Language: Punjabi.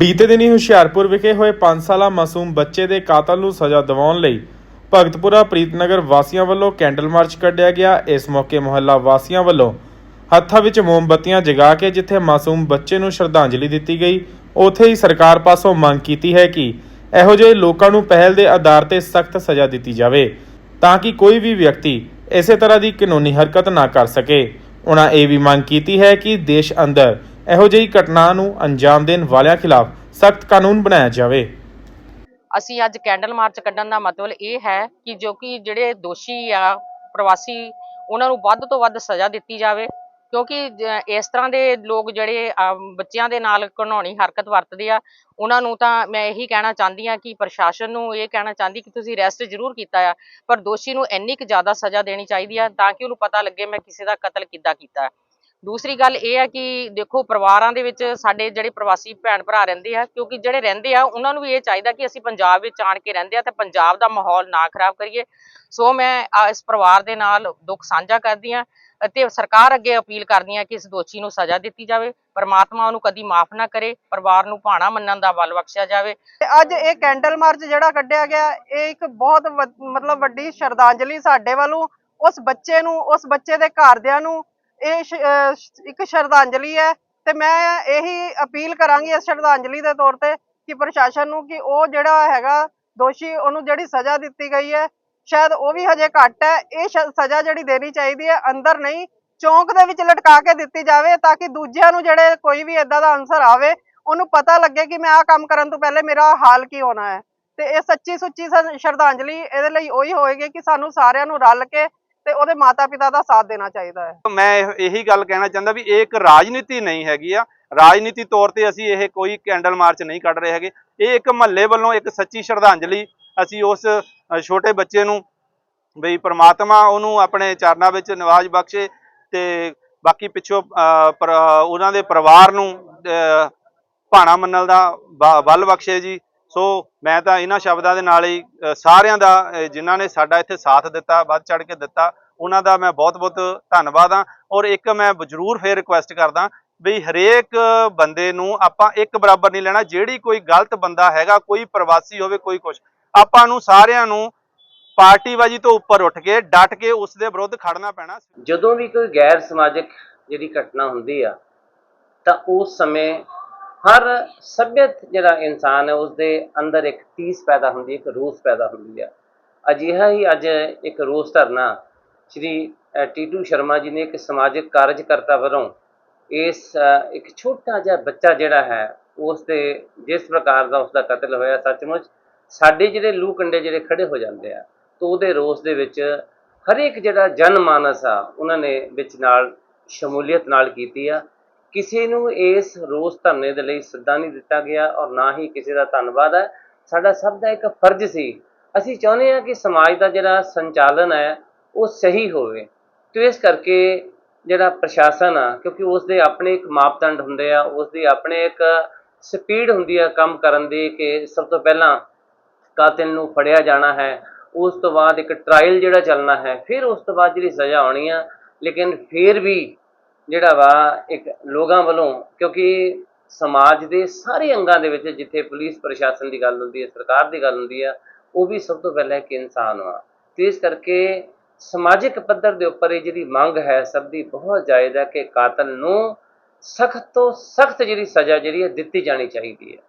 ਬੀਤੇ ਦਿਨੀ ਹੁਸ਼ਿਆਰਪੁਰ ਵਿਖੇ ਹੋਏ 5 ਸਾਲਾ ਮਾਸੂਮ ਬੱਚੇ ਦੇ ਕਾਤਲ ਨੂੰ ਸਜ਼ਾ ਦਿਵਾਉਣ ਲਈ ਭਗਤਪੁਰਾ ਪ੍ਰੀਤਨਗਰ ਵਾਸੀਆਂ ਵੱਲੋਂ ਕੈਂਡਲ ਮਾਰਚ ਕੱਢਿਆ ਗਿਆ। ਇਸ ਮੌਕੇ ਮੁਹੱਲਾ ਵਾਸੀਆਂ ਵੱਲੋਂ ਹੱਥਾਂ ਵਿੱਚ ਮੋਮਬੱਤੀਆਂ ਜਗਾ ਕੇ ਜਿੱਥੇ ਮਾਸੂਮ ਬੱਚੇ ਨੂੰ ਸ਼ਰਧਾਂਜਲੀ ਦਿੱਤੀ ਗਈ, ਉਥੇ ਹੀ ਸਰਕਾਰ ਪਾਸੋਂ ਮੰਗ ਕੀਤੀ ਹੈ ਕਿ ਇਹੋ ਜਿਹੇ ਲੋਕਾਂ ਨੂੰ ਪਹਿਲ ਦੇ ਆਧਾਰ ਤੇ ਸਖਤ ਸਜ਼ਾ ਦਿੱਤੀ ਜਾਵੇ ਤਾਂ ਕਿ ਕੋਈ ਵੀ ਵਿਅਕਤੀ ਇਸੇ ਤਰ੍ਹਾਂ ਦੀ ਕਾਨੂੰਨੀ ਹਰਕਤ ਨਾ ਕਰ ਸਕੇ। ਉਹਨਾਂ ਇਹ ਵੀ ਮੰਗ ਕੀਤੀ ਹੈ ਕਿ ਦੇਸ਼ ਅੰਦਰ ਇਹੋ ਜਿਹੀ ਘਟਨਾ ਨੂੰ ਅੰਜਾਮ ਦੇਣ ਵਾਲਿਆਂ ਖਿਲਾਫ ਸਖਤ ਕਾਨੂੰਨ ਬਣਾਇਆ ਜਾਵੇ। ਅਸੀਂ ਅੱਜ ਕੈਂਡਲ ਮਾਰਚ ਕੱਢਣ ਦਾ ਮਤਲਬ ਇਹ ਹੈ ਕਿ ਜੋ ਕਿ ਜਿਹੜੇ ਦੋਸ਼ੀ ਆ, ਪ੍ਰਵਾਸੀ, ਉਹਨਾਂ ਨੂੰ ਵੱਧ ਤੋਂ ਵੱਧ ਸਜ਼ਾ ਦਿੱਤੀ ਜਾਵੇ। ਕਿਉਂਕਿ ਇਸ ਤਰ੍ਹਾਂ ਦੇ ਲੋਕ ਜਿਹੜੇ ਬੱਚਿਆਂ ਦੇ ਨਾਲ ਘਣਾਉਣੀ ਹਰਕਤ ਵਰਤਦੇ ਆ, ਉਹਨਾਂ ਨੂੰ ਤਾਂ ਮੈਂ ਇਹੀ ਕਹਿਣਾ ਚਾਹੁੰਦੀ ਆ ਕਿ ਪ੍ਰਸ਼ਾਸਨ ਨੂੰ ਇਹ ਕਹਿਣਾ ਚਾਹੁੰਦੀ ਕਿ ਤੁਸੀਂ ਰੈਸਟ ਜ਼ਰੂਰ ਕੀਤਾ ਆ, ਪਰ ਦੋਸ਼ੀ ਨੂੰ ਇੰਨੀ ਕੁ ਜ਼ਿਆਦਾ ਸਜ਼ਾ ਦੇਣੀ ਚਾਹੀਦੀ ਆ ਤਾਂ ਕਿ ਉਹਨੂੰ ਪਤਾ ਲੱਗੇ ਮੈਂ ਕਿਸੇ ਦਾ ਕਤਲ ਕਿੱਦਾਂ ਕੀਤਾ। ਦੂਸਰੀ ਗੱਲ ਇਹ ਹੈ ਕਿ ਦੇਖੋ ਪਰਿਵਾਰਾਂ ਦੇ ਵਿੱਚ ਸਾਡੇ ਜਿਹੜੇ ਪ੍ਰਵਾਸੀ ਭੈਣ ਭਰਾ ਰਹਿੰਦੇ ਆ, ਕਿਉਂਕਿ ਜਿਹੜੇ ਰਹਿੰਦੇ ਆ, ਉਹਨਾਂ ਨੂੰ ਵੀ ਇਹ ਚਾਹੀਦਾ ਕਿ ਅਸੀਂ ਪੰਜਾਬ ਵਿੱਚ ਆਣ ਕੇ ਰਹਿੰਦੇ ਆ ਤੇ ਪੰਜਾਬ ਦਾ ਮਾਹੌਲ ਨਾ ਖਰਾਬ ਕਰੀਏ। ਸੋ ਮੈਂ ਇਸ ਪਰਿਵਾਰ ਦੇ ਨਾਲ ਦੁੱਖ ਸਾਂਝਾ ਕਰਦੀ ਆ ਅਤੇ ਸਰਕਾਰ ਅੱਗੇ ਅਪੀਲ ਕਰਦੀ ਆ ਕਿ ਇਸ ਦੋਸ਼ੀ ਨੂੰ ਸਜ਼ਾ ਦਿੱਤੀ ਜਾਵੇ, ਪਰਮਾਤਮਾ ਉਹਨੂੰ ਕਦੀ ਮਾਫ ਨਾ ਕਰੇ, ਪਰਿਵਾਰ ਨੂੰ ਭਾਣਾ ਮੰਨਣ ਦਾ ਬਲ ਬਖਸ਼ਿਆ ਜਾਵੇ। ਤੇ ਅੱਜ ਇਹ ਕੈਂਡਲ ਮਾਰਚ ਜਿਹੜਾ ਕੱਢਿਆ ਗਿਆ, ਇਹ ਇੱਕ ਬਹੁਤ ਵ- ਮਤਲਬ ਵੱਡੀ ਸ਼ਰਧਾਂਜਲੀ ਸਾਡੇ ਵੱਲੋਂ, ਉਸ ਬੱਚੇ ਨੂੰ, ਉਸ ਬੱਚੇ ਦੇ ਘਰਦਿਆਂ ਨੂੰ ਇਹ ਸ਼- ਇੱਕ ਸ਼ਰਧਾਂਜਲੀ ਹੈ ਤੇ ਮੈਂ ਇਹੀ ਅਪੀਲ ਕਰਾਂਗੀ ਇਸ ਸ਼ਰਧਾਂਜਲੀ ਦੇ ਤੌਰ ਤੇ ਕਿ ਪ੍ਰਸ਼ਾਸਨ ਨੂੰ ਕਿ ਉਹ ਜਿਹੜਾ ਹੈਗਾ ਦੋਸ਼ੀ, ਉਹਨੂੰ ਜਿਹੜੀ ਸਜ਼ਾ ਦਿੱਤੀ ਗਈ ਹੈ, ਸ਼ਾਇਦ ਉਹ ਵੀ ਹਜੇ ਘੱਟ ਹੈ, ਇਹ ਸਜ਼ਾ ਜਿਹੜੀ ਦੇਣੀ ਚਾਹੀਦੀ ਹੈ, ਅੰਦਰ ਨਹੀਂ, ਚੌਂਕ ਦੇ ਵਿੱਚ ਲਟਕਾ ਕੇ ਦਿੱਤੀ ਜਾਵੇ ਤਾਂ ਕਿ ਦੂਜਿਆਂ ਨੂੰ ਜਿਹੜੇ ਕੋਈ ਵੀ ਇਦਾਂ ਦਾ ਅਨਸਰ ਆਵੇ, ਉਹਨੂੰ ਪਤਾ ਲੱਗੇ ਕਿ ਮੈਂ ਆਹ ਕੰਮ ਕਰਨ ਤੋਂ ਪਹਿਲੇ ਮੇਰਾ ਹਾਲ ਕੀ ਹੋਣਾ ਹੈ। ਤੇ ਇਹ ਸੱਚੀ ਸੁੱਚੀ ਸ਼ਰਧਾਂਜਲੀ ਇਹਦੇ ਲਈ ਉਹੀ ਹੋਏਗੀ ਕਿ ਸਾਨੂੰ ਸਾਰਿਆਂ ਨੂੰ ਰਲ ਕੇ ਤੇ ਉਹਦੇ ਮਾਤਾ ਪਿਤਾ ਦਾ ਸਾਥ ਦੇਣਾ ਚਾਹੀਦਾ ਹੈ। ਮੈਂ ਇਹ- ਇਹੀ ਗੱਲ ਕਹਿਣਾ ਚਾਹੁੰਦਾ ਵੀ ਇਹ ਇੱਕ ਰਾਜਨੀਤੀ ਨਹੀਂ ਹੈਗੀ ਆ। ਰਾਜਨੀਤੀ ਤੌਰ ਤੇ ਅਸੀਂ ਇਹ ਕੋਈ ਕੈਂਡਲ ਮਾਰਚ ਨਹੀਂ ਕੱਢ ਰਹੇ ਹੈਗੇ। ਇਹ ਇੱਕ ਮਹੱਲੇ ਵੱਲੋਂ ਇੱਕ ਸੱਚੀ ਸ਼ਰਧਾਂਜਲੀ ਅਸੀਂ ਉਸ ਛੋਟੇ ਬੱਚੇ ਨੂੰ ਬਈ ਪ੍ਰਮਾਤਮਾ ਉਹਨੂੰ ਆਪਣੇ ਚਰਨਾਂ ਵਿੱਚ ਨਿਵਾਜ ਬਖਸ਼ੇ ਤੇ ਬਾਕੀ ਪਿੱਛੋਂ ਪਰ- ਉਹਨਾਂ ਦੇ ਪਰਿਵਾਰ ਨੂੰ ਭਾਣਾ ਮੰਨਣ ਦਾ ਬਲ ਬਖਸ਼ੇ ਜੀ। ਸੋ ਮੈਂ ਤਾਂ ਇਹਨਾਂ ਸ਼ਬਦਾਂ ਦੇ ਨਾਲ ਹੀ ਸਾਰਿਆਂ ਦਾ ਅ, ਜਿਨ੍ਹਾਂ ਨੇ ਸਾਡਾ ਇੱਥੇ ਸਾਥ ਦਿੱਤਾ ਵੱਧ ਚੜ ਕੇ ਦਿੱਤਾ ਉਹਨਾਂ ਦਾ ਮੈਂ ਬਹੁਤ-ਬਹੁਤ ਧੰਨਵਾਦ ਹਾਂ। ਔਰ ਇੱਕ ਮੈਂ ਜ਼ਰੂਰ ਫੇਰ ਰਿਕੁਐਸਟ ਕਰਦਾ ਵੀ ਹਰੇਕ ਬੰਦੇ ਨੂੰ ਆਪਾਂ ਇੱਕ ਬਰਾਬਰ ਨਹੀਂ ਲੈਣਾ ਜਿਹੜੀ ਕੋਈ ਗਲਤ ਬੰਦਾ ਹੈਗਾ ਕੋਈ ਪ੍ਰਵਾਸੀ ਹੋਵੇ ਕੋਈ ਕੁਛ ਆਪਾਂ ਨੂੰ ਸਾਰਿਆਂ ਨੂੰ ਪਾਰਟੀਬਾਜੀ ਤੋਂ ਉੱਪਰ ਉੱਠ ਕੇ ਡਟ ਕੇ ਉਸ ਦੇ ਵਿਰੁੱਧ ਖੜਨਾ ਪੈਣਾ। ਜਦੋਂ ਵੀ ਕੋਈ ਗੈਰ ਸਮਾਜਿਕ ਜਿਹੜੀ ਘਟਨਾ ਹੁੰਦੀ ਆ ਤਾਂ ਉਸ ਸਮੇਂ ਹਰ ਸਭਿਅਤ ਜਿਹੜਾ ਇਨਸਾਨ ਹੈ ਉਸ ਦੇ ਅੰਦਰ ਇੱਕ ਤੀਸ ਪੈਦਾ ਹੁੰਦੀ ਇੱਕ ਰੋਸ ਪੈਦਾ ਹੁੰਦੀ ਆ। ਅਜਿਹਾ ਹੀ ਅੱਜ ਇੱਕ ਰੋਸ ਧਰਨਾ ਸ਼੍ਰੀ ਅ, ਟੀਟੂ ਸ਼ਰਮਾ ਜੀ ਨੇ ਇੱਕ ਸਮਾਜਿਕ ਕਾਰਜਕਰਤਾ ਵੱਲੋਂ ਇਸ ਇੱਕ ਛੋਟਾ ਜਿਹਾ ਬੱਚਾ ਜਿਹੜਾ ਹੈ ਉਸ ਦੇ ਜਿਸ ਪ੍ਰਕਾਰ ਦਾ ਉਸ ਦਾ ਕਤਲ ਹੋਇਆ ਸੱਚਮੁੱਚ ਸਾਡੇ ਜਿਹੜੇ ਲੂ ਕੰਡੇ ਜਿਹੜੇ ਖੜੇ ਹੋ ਜਾਂਦੇ ਆ ਤਾਂ ਉਹਦੇ ਰੋਸ ਦੇ ਵਿੱਚ ਹਰੇਕ ਜਿਹੜਾ ਜਨ ਮਾਨਸ ਆ ਉਹਨਾਂ ਨੇ ਵਿੱਚ ਨਾਲ ਸ਼ਮੂਲੀਅਤ ਨਾਲ ਕੀਤੀ ਆ। ਕਿਸੇ ਨੂੰ ਇਸ ਰੋਸ ਧਰਨੇ ਦੇ ਲਈ ਸੱਦਾ ਨਹੀਂ ਦਿੱਤਾ ਗਿਆ ਔਰ ਨਾ ਹੀ ਕਿਸੇ ਦਾ ਧੰਨਵਾਦ ਹੈ। ਸਾਡਾ ਸਭ ਦਾ ਇੱਕ ਫਰਜ਼ ਸੀ। ਅਸੀਂ ਚਾਹੁੰਦੇ ਹਾਂ ਕਿ ਸਮਾਜ ਦਾ ਜਿਹੜਾ ਸੰਚਾਲਨ ਹੈ, ਉਹ ਸਹੀ ਹੋਵੇ। ਤੇ ਇਸ ਕਰਕੇ ਜਿਹੜਾ ਪ੍ਰਸ਼ਾਸਨ ਆ, ਕਿਉਂਕਿ ਉਸ ਦੇ ਆਪਣੇ ਇੱਕ ਮਾਪਦੰਡ ਹੁੰਦੇ ਆ ਉਸ ਦੀ ਆਪਣੇ ਇੱਕ ਸਪੀਡ ਹੁੰਦੀ ਆ ਕੰਮ ਕਰਨ ਦੀ ਕਿ ਸਭ ਤੋਂ ਪਹਿਲਾਂ ਕਾਤਿਲ ਨੂੰ ਫੜਿਆ ਜਾਣਾ ਹੈ। ਉਸ ਤੋਂ ਬਾਅਦ ਇੱਕ ਟ੍ਰਾਇਲ ਜਿਹੜਾ ਚੱਲਣਾ ਹੈ, ਫਿਰ ਉਸ ਤੋਂ ਬਾਅਦ ਜਿਹੜੀ ਸਜ਼ਾ ਆਉਣੀ ਆ, ਲੇਕਿਨ ਫਿਰ ਵੀ ਜਿਹੜਾ ਵਾ ਇੱਕ ਲੋਕਾਂ ਵੱਲੋਂ, ਕਿਉਂਕਿ ਸਮਾਜ ਦੇ ਸਾਰੇ ਅੰਗਾਂ ਦੇ ਵਿੱਚ ਜਿੱਥੇ ਪੁਲਿਸ ਪ੍ਰਸ਼ਾਸਨ ਦੀ ਗੱਲ ਹੁੰਦੀ ਹੈ, ਸਰਕਾਰ ਦੀ ਗੱਲ ਹੁੰਦੀ ਆ, ਉਹ ਵੀ ਸਭ ਤੋਂ ਪਹਿਲਾਂ ਇੱਕ ਇਨਸਾਨ ਵਾ। ਤੇ ਇਸ ਕਰਕੇ ਸਮਾਜਿਕ ਪੱਧਰ ਦੇ ਉੱਪਰ ਇਹ ਜਿਹੜੀ ਮੰਗ ਹੈ, ਸਭ ਦੀ ਬਹੁਤ ਜਾਇਜ਼ ਹੈ ਕਿ ਕਾਤਲ ਨੂੰ ਸਖਤ ਤੋਂ ਸਖਤ ਜਿਹੜੀ ਸਜ਼ਾ ਜਿਹੜੀ ਹੈ, ਦਿੱਤੀ ਜਾਣੀ ਚਾਹੀਦੀ ਹੈ।